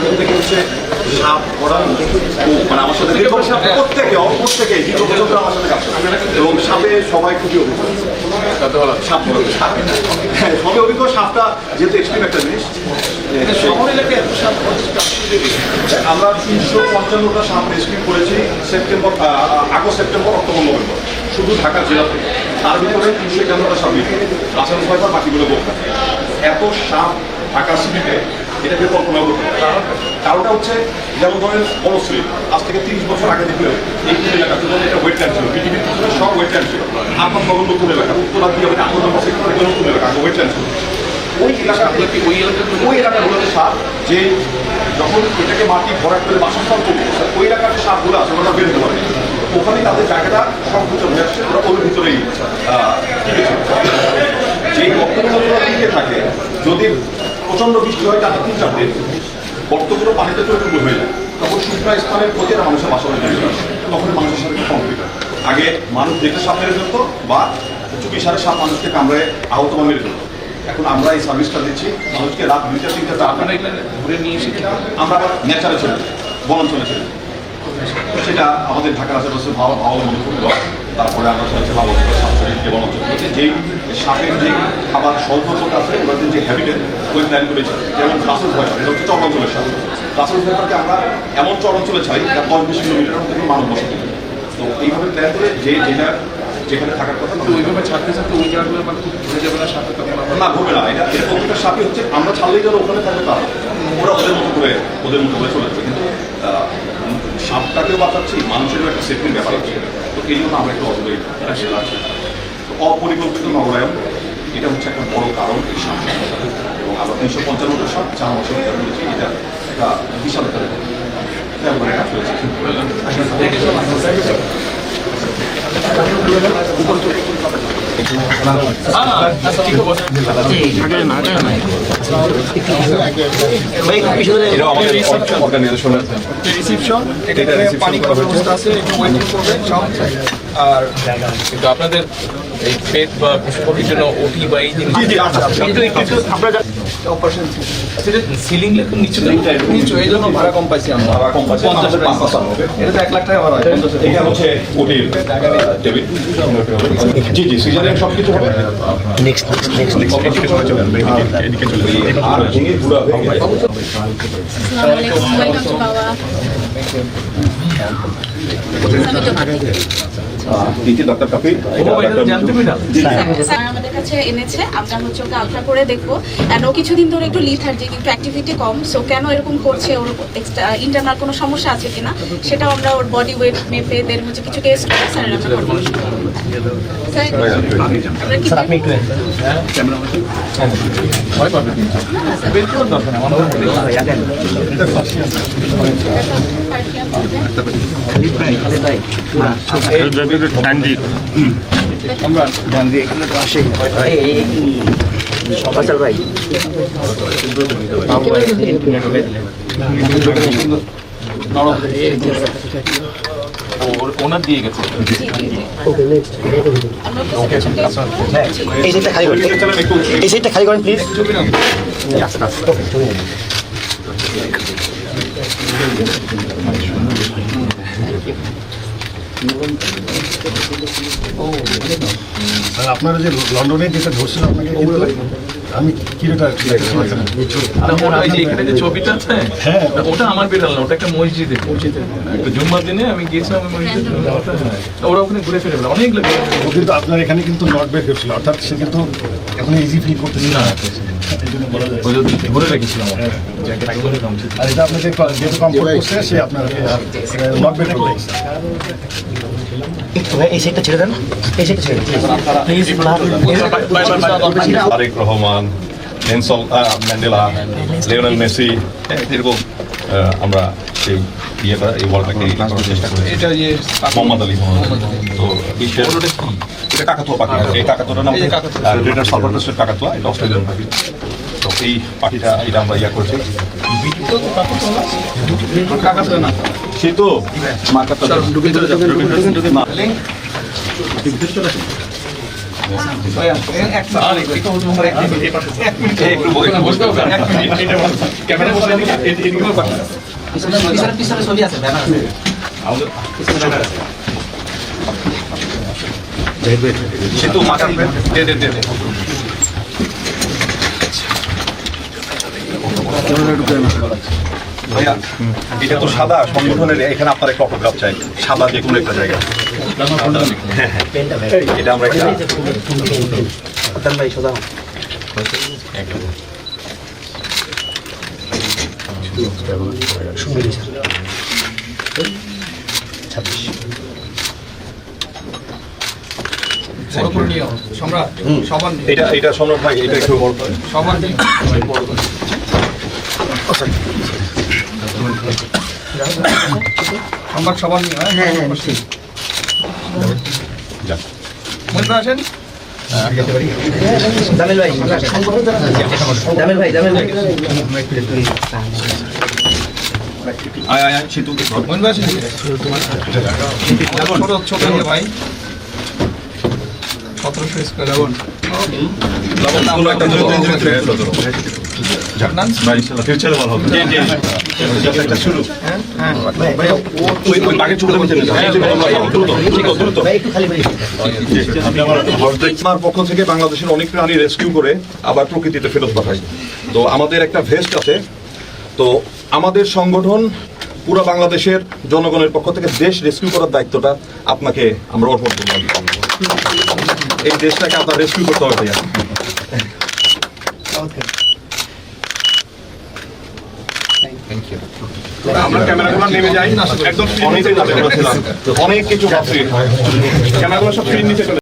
এখান থেকে হচ্ছে সাপ ওরা মানে আমার সাথে দীর্ঘ প্রত্যেকে প্রত্যেকে। দীর্ঘ পর্যন্ত আমার সাথে কাজ করে। এবং সাপে সবাই খুবই অভিজ্ঞ। সাপ হ্যাঁ সবে অভিজ্ঞ সাপটা যেহেতু এক্সট্রিম একটা জিনিস আমরা তিনশো পঞ্চান্নটা সাপ রেস্কিউ করেছি September August September October November. শুধু ঢাকা জেলাতে তার ভিতরে তিনশো একান্নটা সাপ আসাম ছয়বার বাকিগুলো বোকা এত সাপ ঢাকা সিটিতে এটাকে কল্পনা করতে কারণ কারণটা হচ্ছে যেমন ধরেন বনশ্রী আজ থেকে তিরিশ বছর আগে দেখলে এই এলাকা ছিল এটা ওয়েটল্যান্ড ছিল। পৃথিবীর সব ওয়েটল্যান্ড ছিল। আপনার নগর নতুন এলাকা উত্তরা দিয়ে আমাদের আন্দোলন সেক্টর নতুন এলাকা আগে ওয়েটল্যান্ড ছিল। ওই এলাকা ওই এলাকা ওই এলাকাগুলোতে সাপ যে যখন এটাকে মাটি ভরাট করে বাসস্থান করব ওই এলাকার যে সাপগুলো আছে ওরা বের হতে পারে ওখানে তাদের জায়গাটা সংকুচন হয়ে আসছে। ওরা ওর ভিতরেই আহ, টিকেছে যে গর্তগুলো টিকে থাকে যদি প্রচণ্ড বৃষ্টি হয় টানা তিন চার দিন গর্তগুলো পানিতে চৈতন্য হয়ে যায় তখন শুকনা স্থানের প্রতি আর মানুষের বাসা হয়ে যায় তখন মানুষের সাথে কমপ্লিট হয় আগে মানুষ দেখে সাপ মেরে ফেলতো বা চুপি সারে সাপ মানুষকে কামড়ে আহত বা মেরে ফেলতো। এখন আমরা এই সার্ভিসটা দিচ্ছি। মানুষকে রাত দুইটা তিনটা আপনারা ঘুরে নিয়ে এসে আমরা আবার নেচারে চলে যাই বনাঞ্চলে চলে। সেটা আমাদের ঢাকার আশেপাশে ভালো ভালো মনে করতে তারপরে আমরা চলেছে ভালো সাতচল্লিশ যে বনাঞ্চল থেকে যেই সাপের যে খাবার স্বল্পতা আছে ওদের যে হ্যাবিটেট ওই প্ল্যান করেছি যেমন কাসল ভয় এটা হচ্ছে চরাঞ্চলের সাপ কাসল ভয়টাকে আমরা এমন চরাঞ্চলে চাই যা দশ বিশ কিলোমিটার থেকে মানব বসতি তো এইভাবে প্ল্যান করে যে যেটা যেখানে থাকার কথা তো ওইভাবে ছাড়তে ছাড়তে ওই জায়গাগুলো মানে খুব ঘুরে যাবে না সাথে তখন না ঘুরবে না। এটা এটা প্রত্যেকটা সাপই হচ্ছে আমরা ছাড়লেই যেন ওখানে থাকবে তারা। ওরা ওদের মতো করে ওদের মতো করে চলে যাবে কিন্তু সাপটাকেও বাঁচাচ্ছি মানুষেরও একটা সেফটির ব্যাপার আছে। তো এই জন্য আমরা একটু তো অপরিকল্পিত নগরায়ন এটা হচ্ছে একটা বড় কারণ এই এবং আমরা তিনশো পঞ্চান্নটা সব চার বছর বলেছি এটা একটা বিশাল করেছে আপনাদের এই পেট বা পশুপক্ষীর জন্য ওটি বা এই জিনিস আচ্ছা আচ্ছা অপারেশন সিলিং একটু নিচু নিচু এই জন্য ভাড়া কম পাইছি আমরা। ভাড়া কম পাচ্ছে পঞ্চাশ পাঁচ পাঁচ এটা তো এক লাখ টাকা ভাড়া এটা হচ্ছে ওটির জি জি সব কিছু হবে। নেক্সট নেক্সট জানতে পেরে স্যার আমাদের কাছে এনেছে আমরা হচ্ছে ওকে আলট্রা করে দেখব। অ্যান্ড ও কিছুদিন ধরে একটু লিথার্জিক একটু অ্যাক্টিভিটি কম সো কেন এরকম করছে ওর ইন্টারনাল কোনো সমস্যা আছে কিনা সেটাও আমরা ওর বডি ওয়েট মেপে দেন হচ্ছে কিছু টেস্ট করে স্যার আমরা করব। একটু কিন্তু নেই, আমার ফসল ভাই ওনার দিয়ে গেছে আমরা ওকে কিছু টেস্ট করব এই সাইডটা খালি করেন এই সাইডটা খালি করেন প্লিজ আপনারা যে লন্ডনে যেটা ধরছেন আপনাকে আমি ওটা এখানে যে ছবিটা আছে হ্যাঁ। ওটা আমার বিড়াল না ওটা একটা মসজিদে মসজিদে একটা জুম্মার দিনে আমি গিয়েছিলাম মসজিদে। ওরা ওখানে ঘুরে ফিরে অনেক লাগে কিন্তু আপনার এখানে কিন্তু নট বের করছিল অর্থাৎ সে কিন্তু এখন ইজি ফিল না ধরে রেখেছিলাম। আর এটা আপনাকে যেহেতু কমফোর্ট করছে সে নট এই সাইডটা ছেড়ে দেন। এই সাইডটা ছেড়ে প্লিজ তারেক রহমান আহ, ম্যান্ডেলা লিওনেল মেসি হ্যাঁ, এরকম আমরা সেই ইয়েটা এই ওয়ার্ল্ডটাকে করার চেষ্টা করি এটা যে মোহাম্মদ আলী তো এটা কাকাতুয়া পাখি এই কাকাতুয়াটার নাম গ্রেটার সালভারটাসের কাকাতুয়া এটা অস্ট্রেলিয়ান পাখি তো এই পাখিটা এটা আমরা ইয়া করছি না সেই তো বলো। ক্যামেরা বসে এদিকে, এদিকে, এদিকে পাশে। পিছনে পিছনে পিছনে ছবি আছে ব্যানার আছে আমাদের সেতু মাথা দে দে দে দে। ভাইয়া এটা তো সাদা সংগঠনের এখানে আপনার একটা অটোগ্রাফ চাই সাদা যে কোনো একটা জায়গা এটা আমরা একটা ভাই সোজা। সুন্দরী ছাব্বিশ এটা এটা সম্রাট ভাই এটা একটু বড় করে। সবার সম্রাট সবার নিয়ে হ্যাঁ? হ্যাঁ আসেন। জামিল ভাই জামিল ভাই জামিল ভাই আয় আয় সেতু মনে ছোট ছোট ভাই সতেরোশো স্কোয়ার লবণ কোনো একটা জানান ফিউচারে ভালো হবে পক্ষ থেকে বাংলাদেশের অনেক প্রাণী রেস্কিউ করে আবার প্রকৃতিতে ফেরত পাঠাই। তো আমাদের একটা ভেস্ট আছে। তো আমাদের সংগঠন পুরো বাংলাদেশের জনগণের পক্ষ থেকে দেশ রেস্কিউ করার দায়িত্বটা আপনাকে আমরা অর্পণ করলাম। এই দেশটাকে আপনার রেস্কিউ করতে হবে ভাইয়া আমরা ক্যামেরাগুলো নেমে যায় একদম অনেক কিছু ক্যামেরাগুলো সব নিচে